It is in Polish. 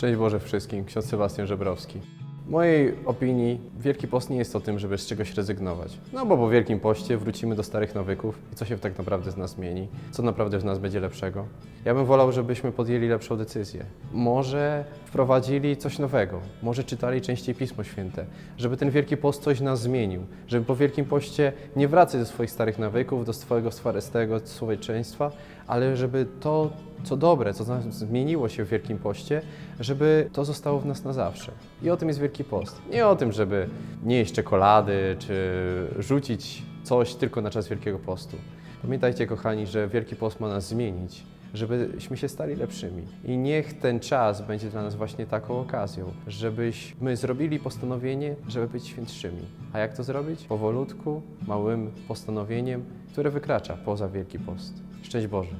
Szczęść Boże wszystkim, ksiądz Sebastian Żebrowski. W mojej opinii Wielki Post nie jest o tym, żeby z czegoś rezygnować. No bo po Wielkim Poście wrócimy do starych nawyków i co się tak naprawdę z nas zmieni? Co naprawdę w nas będzie lepszego? Ja bym wolał, żebyśmy podjęli lepszą decyzję. Może wprowadzili coś nowego, może czytali częściej Pismo Święte, żeby ten Wielki Post coś nas zmienił, żeby po Wielkim Poście nie wracać do swoich starych nawyków, do swojego swarystego człowieczeństwa, ale żeby to, co dobre, co zmieniło się w Wielkim Poście, żeby to zostało w nas na zawsze. I o tym jest Wielki Post. Nie o tym, żeby nie jeść czekolady, czy rzucić coś tylko na czas Wielkiego Postu. Pamiętajcie, kochani, że Wielki Post ma nas zmienić, żebyśmy się stali lepszymi. I niech ten czas będzie dla nas właśnie taką okazją, żebyśmy zrobili postanowienie, żeby być świętszymi. A jak to zrobić? Powolutku, małym postanowieniem, które wykracza poza Wielki Post. Szczęść Boże.